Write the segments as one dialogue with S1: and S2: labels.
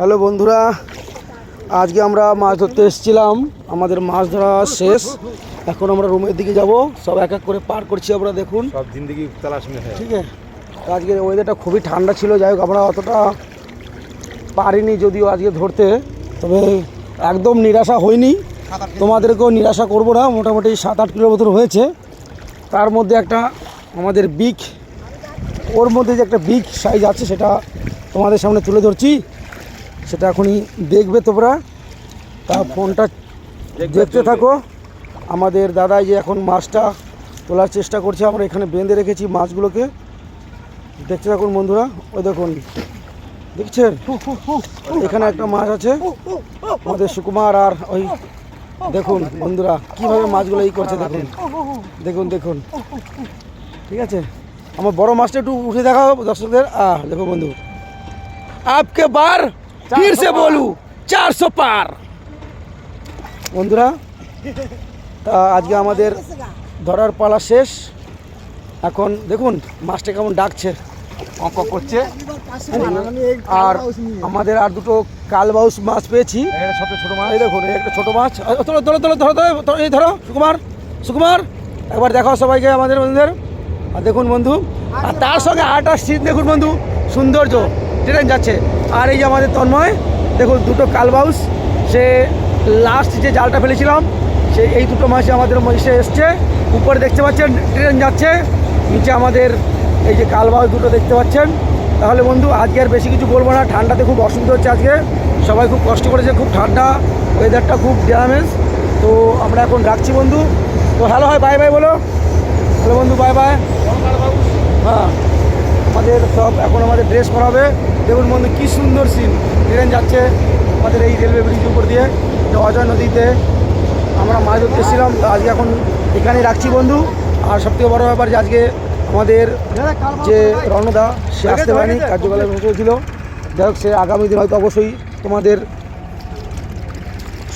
S1: Hello বন্ধুরা আজকে আমরা মাছ ধরতে এসেছিলাম। আমাদের মাছ ধরা শেষ। এখন আমরা রুমের দিকে যাব। সব এক এক করে পার করছি আমরা দেখুন।
S2: সব জিন্দগি তালাশ में
S1: ঠিক আছে। আজকের ওয়েদারটা খুবই ঠান্ডা ছিল যাই হোক আমরা অতটা পারিনি যদিও আজকে ধরতে। তবে একদম নিরাশা হয়নি তোমাদেরকেও নিরাশা করব না মোটামুটি সাত আট কিলোর মতন হয়েছে। তার মধ্যে একটা আমাদের বিগ ওর মধ্যে যে একটা বিগ সাইজ আছে সেটা তোমাদের সামনে তুলে ধরছি। সেটা এখনই দেখবে তোমরা। তা ফোনটা দেখতে থাকো। আমাদের দাদাই যে এখন মাছটা তোলার চেষ্টা করছে আমরা এখানে বেঁধে রেখেছি মাছগুলোকে। দেখতে থাকুন বন্ধুরা ওই দেখুন। দেখছেন এখানে একটা মাছ আছে আমাদের সুকুমার আর ওই দেখুন বন্ধুরা কীভাবে মাছগুলো এই করছে দেখুন। দেখুন দেখুন। ঠিক আছে? আমার বড় মাছটা একটু উঠে দেখাও দর্শকদের। আহ দেখো বন্ধু। আপকে বার! সে বলু চারশো পার। বন্ধুরা তা আজকে আমাদের ধরার পালা শেষ। এখন দেখুন মাছটা কেমন ডাকছে। অঙ্ক করছে। আর আমাদের আর দুটো কালবাউস মাছ পেয়েছি।
S2: সবচেয়ে ছোট মাছ।
S1: এই দেখুন একটা ছোট মাছ। ধরো ধরো ধরো ধরো এই ধরো সুকুমার সুকুমার। একবার দেখাও সবাইকে আমাদের বন্ধুদের। আর দেখুন বন্ধু আর তার সঙ্গে আটার সিট দেখুন বন্ধু সৌন্দর্য। ট্রেন যাচ্ছে। আর এই যে আমাদের তন্ময়, দেখুন দুটো কালবাউস সে লাস্ট যে জালটা ফেলেছিলাম, সে এই দুটো মাসে আমাদের এসে এসছে, উপরে দেখতে পাচ্ছেন ট্রেন যাচ্ছে, নিচে আমাদের এই যে কালবাউস দুটো দেখতে পাচ্ছেন। তাহলে বন্ধু, আজকে আর বেশি কিছু বলব না, ঠান্ডাতে খুব অসুবিধা হচ্ছে আজকে। সবাই খুব কষ্ট করেছে, খুব ঠান্ডা ওয়েদারটা খুব ড্যামেজ তো আমরা এখন রাখছি বন্ধু। তো হ্যালো হয় বাই বাই বলো। হ্যালো বন্ধু বাই বাই হ্যাঁ। আমাদের সব এখন আমাদের ড্রেস করা হবে। দেখুন বন্ধু কী সুন্দর সিন ট্রেন যাচ্ছে আমাদের এই রেলওয়ে ব্রিজ উপর দিয়ে। অজয় নদীতে আমরা মাছ ধরতে এসেছিলাম তো আজকে এখন এখানেই রাখছি বন্ধু। আর সবথেকে বড় ব্যাপার যে আজকে আমাদের যে রণদা সে আসতে পারেনি কার্যকলাপ হয়েছিল যাই হোক সে আগামী দিন হয়তো অবশ্যই তোমাদের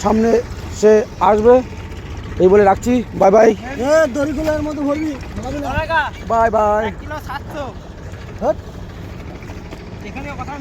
S1: সামনে সে আসবে। এই বলে রাখছি। Bye bye.
S3: ভরবি।
S1: Bye bye.
S3: এখানে কথা